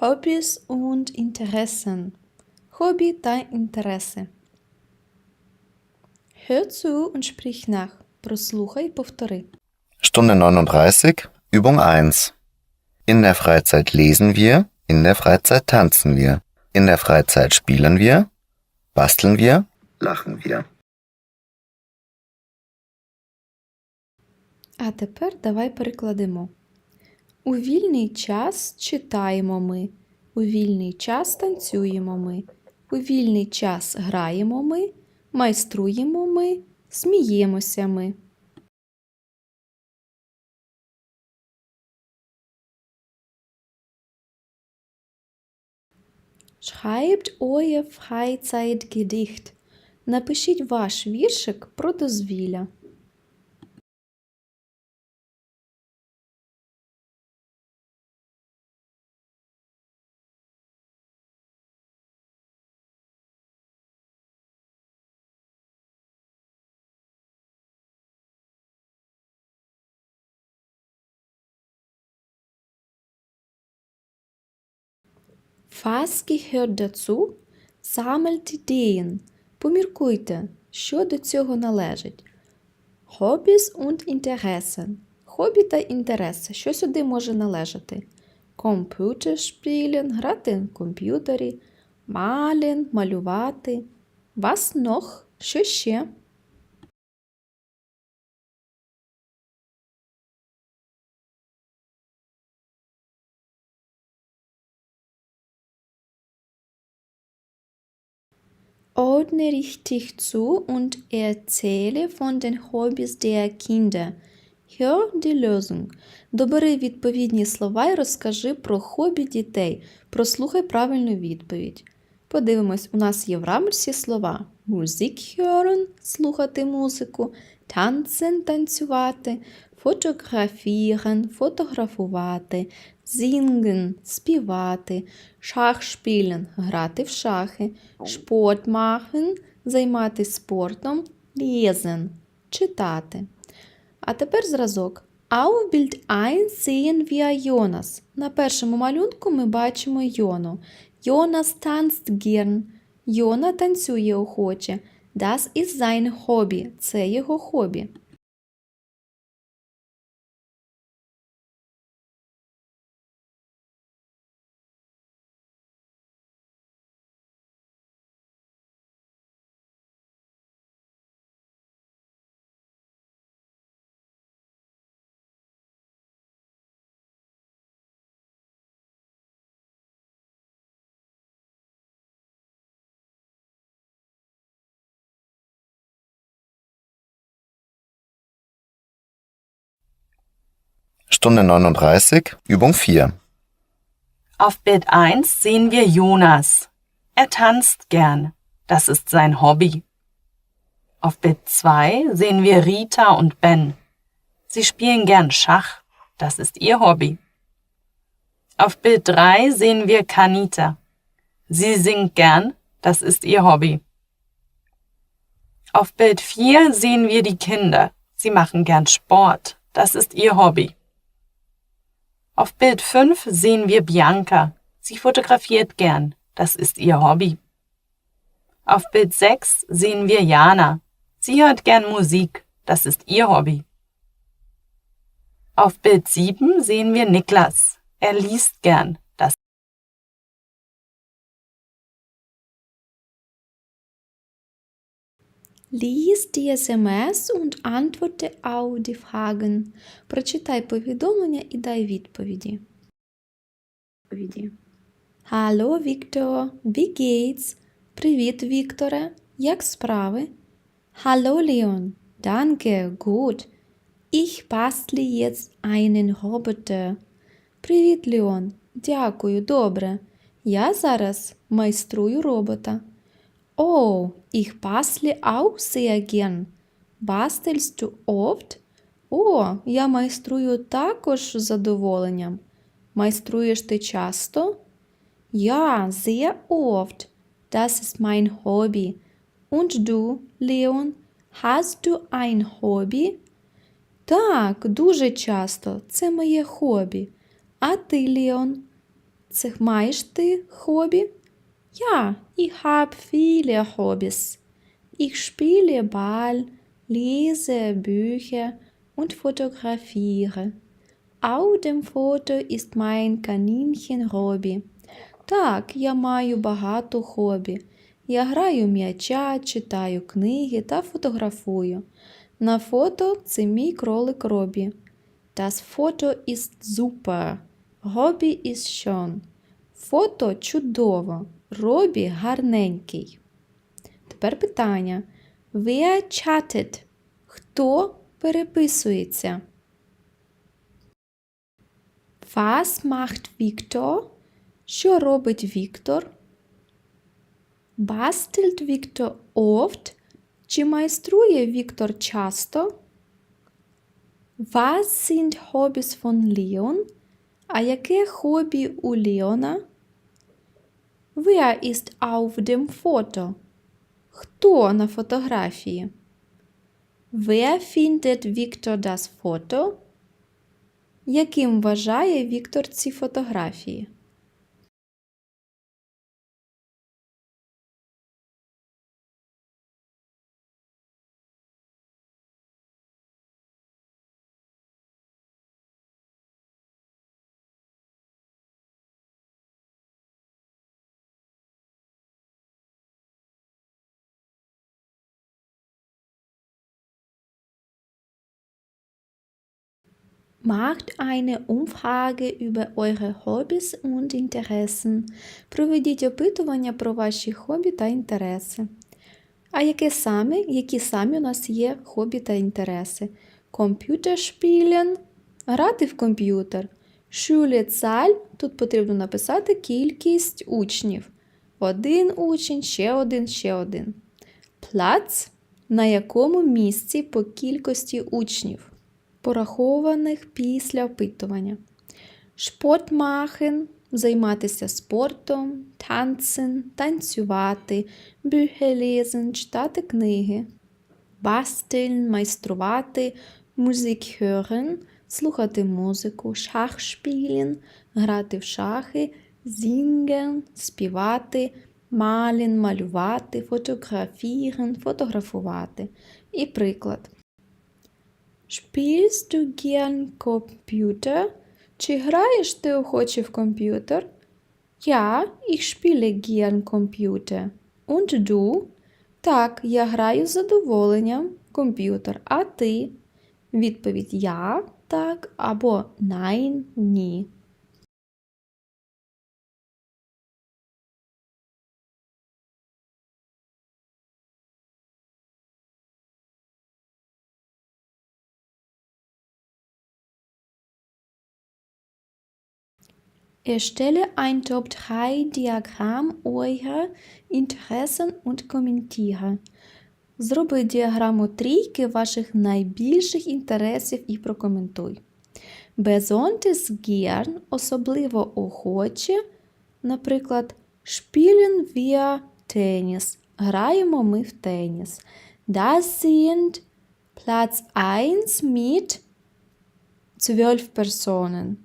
Hobbys und Interessen. Хобі та інтереси. Hör zu und sprich nach. Прослухай, повтори. Stunde 39, Übung 1. In der Freizeit lesen wir, in der Freizeit tanzen wir, in der Freizeit spielen wir, basteln wir, lachen wir. А тепер давай перекладемо. У вільний час читаємо ми. У вільний час танцюємо ми. У вільний час граємо ми, майструємо ми, сміємося ми. Schreibt euer Freizeitgedicht. Напишіть ваш віршик про дозвілля. Was gehört dazu? Sammelt Ideen. Поміркуйте, що до цього належить. Hobbys und Interessen. Хобі та інтереси. Що сюди може належати? Computerspielen – грати на комп'ютері, malen – малювати. Was noch? Що ще? Ordne richtig zu und erzähle von den Hobbys der Kinder. Hör die Lösung. Добери відповідні слова і розкажи про хобі дітей. Прослухай правильну відповідь. Подивимось, у нас є в рамочці слова Musik hören – слухати музику, tanzen – танцювати, fotografieren – фотографувати, singen – співати, Schachspielen – грати в шахи, Sport займатися спортом, lesen – читати. А тепер зразок. Auf Bild 1 sehen wir Jonas. На першому малюнку ми бачимо Йону. Jonas tanzt gern. Йона танцює охоче. Das ist sein Hobby. Це його хобі. Stunde 39, Übung 4. Auf Bild 1 sehen wir Jonas. Er tanzt gern. Das ist sein Hobby. Auf Bild 2 sehen wir Rita und Ben. Sie spielen gern Schach. Das ist ihr Hobby. Auf Bild 3 sehen wir Kanita. Sie singt gern. Das ist ihr Hobby. Auf Bild 4 sehen wir die Kinder. Sie machen gern Sport. Das ist ihr Hobby. Auf Bild 5 sehen wir Bianca. Sie fotografiert gern. Das ist ihr Hobby. Auf Bild 6 sehen wir Jana. Sie hört gern Musik. Das ist ihr Hobby. Auf Bild 7 sehen wir Niklas. Er liest gern. Lies die SMS und antworte auf die Fragen. Прочитай повідомлення і дай відповіді. Hallo Victor, wie geht's? Привіт, Вікторе. Як справи? Hallo Leon, danke, gut. Ich bastle jetzt einen Roboter. Привіт, Леон. Дякую, добре. Я зараз майструю робота. Oh, ich bastle auch sehr gern. Bastelst du oft? О, я майструю також з задоволенням. Майструєш ти часто? Ja, sehr oft. Das ist mein Hobby. Und du, Leon, hast du ein Hobby? Так, дуже часто. Це моє хобі. А ти, Леон? Це маєш ти хобі? Ja, ich habe viele Hobbys. Ich spiele Ball, lese Bücher und fotografiere. Auf dem Foto ist mein Kaninchen Robby. Так, я маю багато хобі. Я граю м'яча, читаю книги та фотографую. На фото це мій кролик Робі. Das Foto ist super. Робі ist schön. Фото чудово. Робі гарненький. Тепер питання. Wer chattet? Хто переписується? Was macht Victor? Що робить Віктор? Bastelt Victor oft? Чи майструє Віктор часто? Was sind Hobbys von Leon? А яке хобі у Леона? Wer ist auf dem Foto? Хто на фотографії? Wer findet Victor das Foto? Яким вважає Віктор ці фотографії? Macht eine Umfrage über eure Hobbys und Interessen. Проведіть опитування про ваші хобі та інтереси. А яке саме, які самі у нас є хобі та інтереси? Computerspielen – грати в комп'ютер. Schülezahl – тут потрібно написати кількість учнів. Один учень, ще один, ще один. Platz – на якому місці по кількості учнів порахованих після опитування. Sport – займатися спортом, tanzen – танцювати, lesen – читати книги, basteln – майструвати, hören – слухати музику, spielen – грати в шахи, singen – співати, malen – малювати, fotografieren – фотографувати. І приклад. Spielst du gern Computer? Чи граєш ти охоче в комп'ютер? Ja, ich spiele gern Computer. Und du? Так, я граю з задоволенням комп'ютер. А ти? Відповідь я, так або nein, ні. Erstelle ein Top-3-Diagramm eurer Interessen und kommentiere. Зроби діаграму трійки ваших найбільших інтересів і прокоментуй. Besonders gern – особливо охоче, наприклад, spielen wir Tennis – граємо ми в теніс. Das sind Platz 1 mit 12 Personen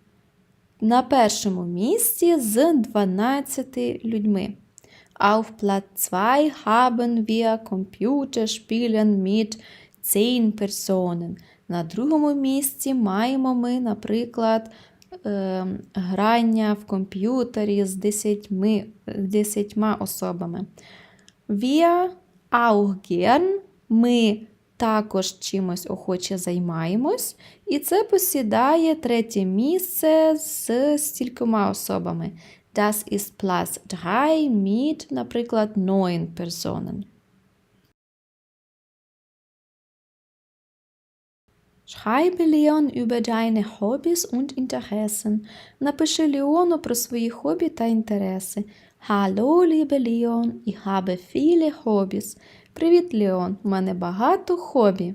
на першому місці з 12 людьми. Auf Platz 2 haben wir Computerspielen mit 10 Personen. На другому місці маємо ми, наприклад, е, грання в комп'ютері з 10, 10 особами. Wir auch gern. Ми також чимось охоче займаємось, і це посідає третє місце з стількома особами. Das ist Platz 3 mit, наприклад, 9 Personen. Schreibe Leon über deine Hobbys und Interessen. Напиши Леону про свої хобі та інтереси. Hallo, liebe Leon, ich habe viele Hobbys. Привіт, Леон! У мене багато хобі.